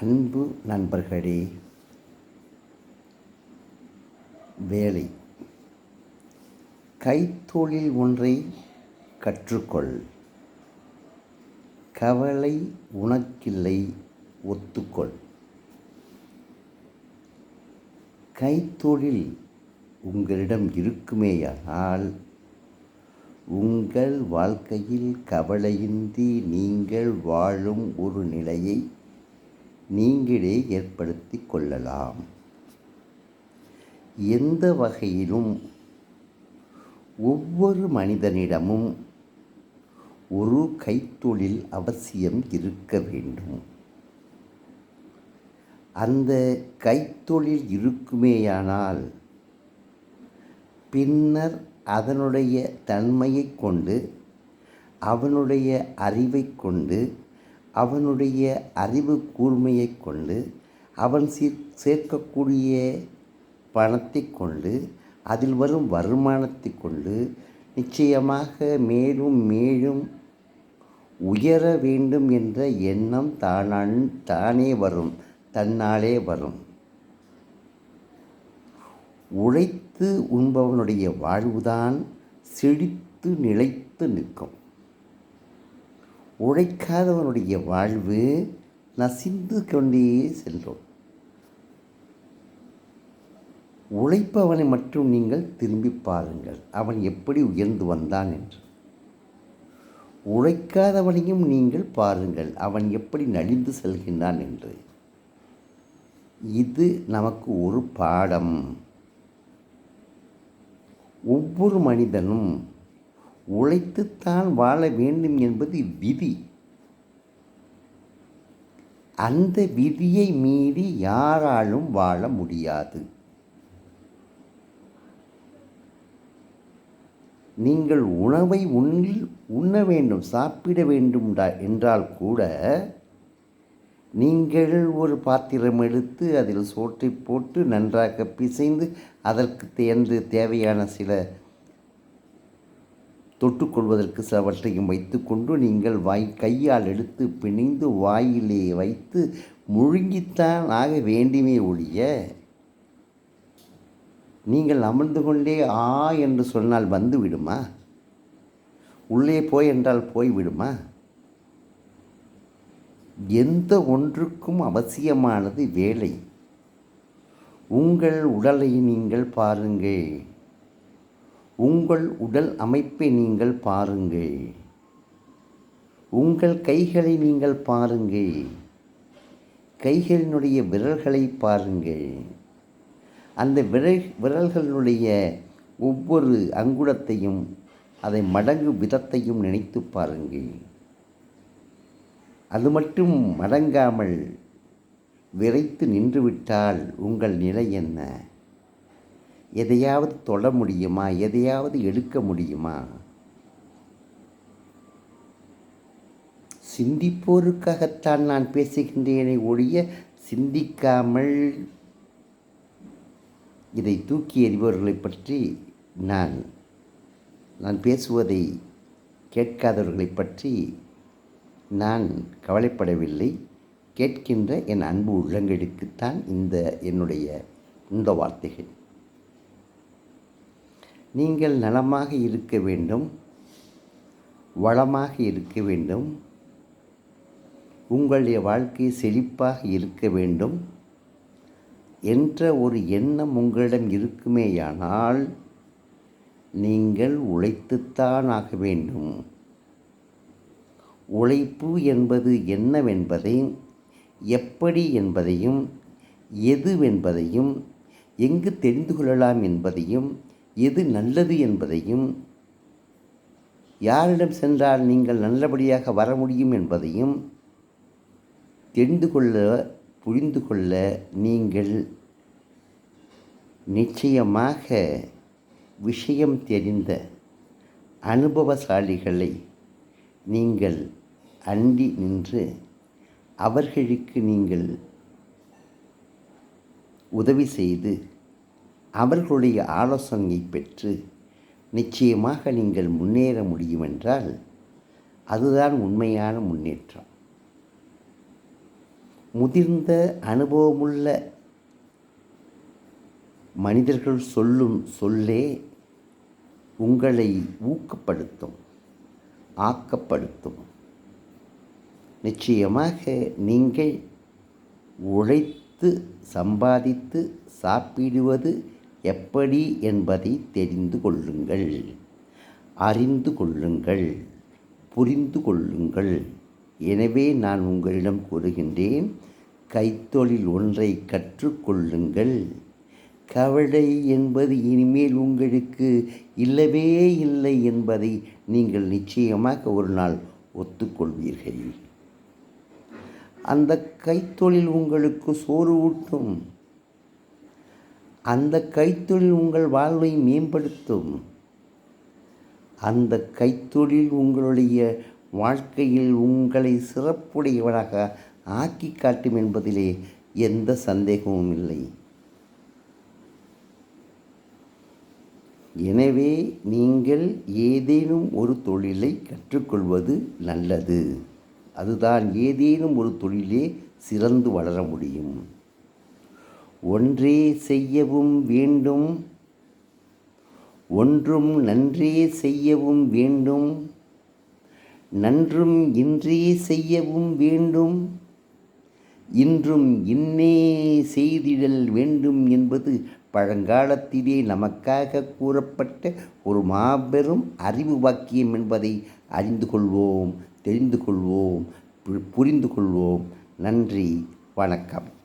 அன்பு நண்பர்களே வேலை. கைத்தொழில் ஒன்றை கற்றுக்கொள். கவலை உனக்கில்லை ஒத்துக்கொள். கைத்தொழில் உங்களிடம் இருக்குமேயானால் உங்கள் வாழ்க்கையில் கவலையின்றி நீங்கள் வாழும் ஒரு நிலையை நீங்களே ஏற்படுத்தி கொள்ளலாம். எந்த வகையிலும் ஒவ்வொரு மனிதனிடமும் ஒரு கைத்தொழில் அவசியம் இருக்க வேண்டும். அந்த கைத்தொழில் இருக்குமேயானால் பின்னர் அதனுடைய தன்மையை கொண்டு அவனுடைய அறிவை கொண்டு அவனுடைய அறிவு கூர்மையை கொண்டு அவன் சீர் சேர்க்கக்கூடிய பணத்தை கொண்டு அதில் வரும் வருமானத்தை கொண்டு நிச்சயமாக மேலும் மேலும் உயர வேண்டும் என்ற எண்ணம் தானான் தானே வரும் தன்னாலே வரும். உழைத்து உண்பவனுடைய வாழ்வுதான் செழித்து நிலைத்து நிற்கும். உழைக்காதவனுடைய வாழ்வு நசிந்து கொண்டே செல்லும். உழைப்பவனை மட்டும் நீங்கள் திரும்பி பாருங்கள். அவன் எப்படி உயர்ந்து வந்தான் என்று. உழைக்காதவனையும் நீங்கள் பாருங்கள். அவன் எப்படி நலிந்து செல்கின்றான் என்று. இது நமக்கு ஒரு பாடம். ஒவ்வொரு மனிதனும் உழைத்துத்தான் வாழ வேண்டும் என்பது விதி. அந்த விதியை மீறி யாராலும் வாழ முடியாது. நீங்கள் உணவை உண்ணில் உண்ண வேண்டும் சாப்பிட வேண்டும் என்றால் கூட நீங்கள் ஒரு பாத்திரம் எடுத்து அதில் சோற்றை போட்டு நன்றாக பிசைந்து அதற்கு தேர்ந்து தேவையான சில தொட்டுக்கொள்வதற்கு சிலவற்றையும் வைத்துக்கொண்டு நீங்கள் வாய் கையால் எடுத்து பிணைந்து வாயிலே வைத்து முழுங்கித்தான் ஆக வேண்டுமே ஒழிய நீங்கள் அமர்ந்து கொண்டே ஆ என்று சொன்னால் வந்து விடுமா? உள்ளே போய் என்றால் போய் விடுமா? எந்த ஒன்றுக்கும் அவசியமானது வேலை. உங்கள் உடலை நீங்கள் பாருங்கள். உங்கள் உடல் அமைப்பை நீங்கள் பாருங்கள். உங்கள் கைகளை நீங்கள் பாருங்கள். கைகளினுடைய விரல்களை பாருங்கள். அந்த விரல் விரல்களினுடைய ஒவ்வொரு அங்குலத்தையும் அதை மடங்கு விதத்தையும் நினைத்து பாருங்கள். அது மட்டும் மடங்காமல் விரைத்து நின்றுவிட்டால் உங்கள் நிலை என்ன? எதையாவது தொட முடியுமா? எதையாவது எடுக்க முடியுமா? சிந்திப்போருக்காகத்தான் நான் பேசுகின்றேனே ஒழிய சிந்திக்காமல் இதை தூக்கி எறிபவர்களை பற்றி நான் நான் பேசுவதை கேட்காதவர்களை பற்றி நான் கவலைப்படவில்லை. கேட்கின்ற என் அன்பு உள்ளங்களுக்குத்தான் இந்த என்னுடைய இந்த வார்த்தைகள். நீங்கள் நலமாக இருக்க வேண்டும். வளமாக இருக்க வேண்டும். உங்களுடைய வாழ்க்கை செழிப்பாக இருக்க வேண்டும். என்ற ஒரு எண்ணம் உங்களிடம் இருக்குமேயானால் நீங்கள் உழைத்துத்தான் ஆக வேண்டும். உழைப்பு என்பது என்னவென்பதையும் எப்படி என்பதையும் எதுவென்பதையும் எங்கு தெரிந்து கொள்ளலாம் என்பதையும் எது நல்லது என்பதையும் யாரிடம் சென்றால் நீங்கள் நல்லபடியாக வர முடியும் என்பதையும் தெரிந்து கொள்ள புரிந்து கொள்ள நீங்கள் நிச்சயமாக விஷயம் தெரிந்த அனுபவசாலிகளை நீங்கள் அண்டி நின்று அவர்களுக்கு நீங்கள் உதவி செய்து அவர்களுடைய ஆலோசனையை பெற்று நிச்சயமாக நீங்கள் முன்னேற முடியும் என்றால் அதுதான் உண்மையான முன்னேற்றம். முதிர்ந்த அனுபவமுள்ள மனிதர்கள் சொல்லும் சொல்லே உங்களை ஊக்கப்படுத்தும் ஆக்கப்படுத்தும். நிச்சயமாக நீங்கள் உழைத்து சம்பாதித்து சாப்பிடுவது எப்படி என்பதை தெரிந்து கொள்ளுங்கள். அறிந்து கொள்ளுங்கள். புரிந்து கொள்ளுங்கள். எனவே நான் உங்களிடம் கூறுகின்றேன் கைத்தொழில் ஒன்றை கற்றுக்கொள்ளுங்கள். கவலை என்பது இனிமேல் உங்களுக்கு இல்லவே இல்லை என்பதை நீங்கள் நிச்சயமாக ஒரு நாள் ஒத்துக்கொள்வீர்கள். அந்த கைத்தொழில் உங்களுக்கு சோறு ஊட்டும். அந்த கைத்தொழில் உங்கள் வாழ்வை மேம்படுத்தும். அந்த கைத்தொழில் உங்களுடைய வாழ்க்கையில் உங்களை சிறப்புடையவனாக ஆக்கி காட்டும் என்பதிலே எந்த சந்தேகமும் இல்லை. எனவே நீங்கள் ஏதேனும் ஒரு தொழிலை கற்றுக்கொள்வது நல்லது. அதுதான் ஏதேனும் ஒரு தொழிலே சிறந்து வளர முடியும். ஒன்றே செய்யவும் வேண்டும். ஒன்றும் நன்றே செய்யவும் வேண்டும். நன்றும் இன்றே செய்யவும் வேண்டும். இன்றும் இன்னே செய்திடல் வேண்டும் என்பது பழங்காலத்திலே நமக்காக கூறப்பட்ட ஒரு மாபெரும் அறிவு வாக்கியம் என்பதை அறிந்து கொள்வோம் தெரிந்து கொள்வோம் புரிந்து கொள்வோம். நன்றி வணக்கம்.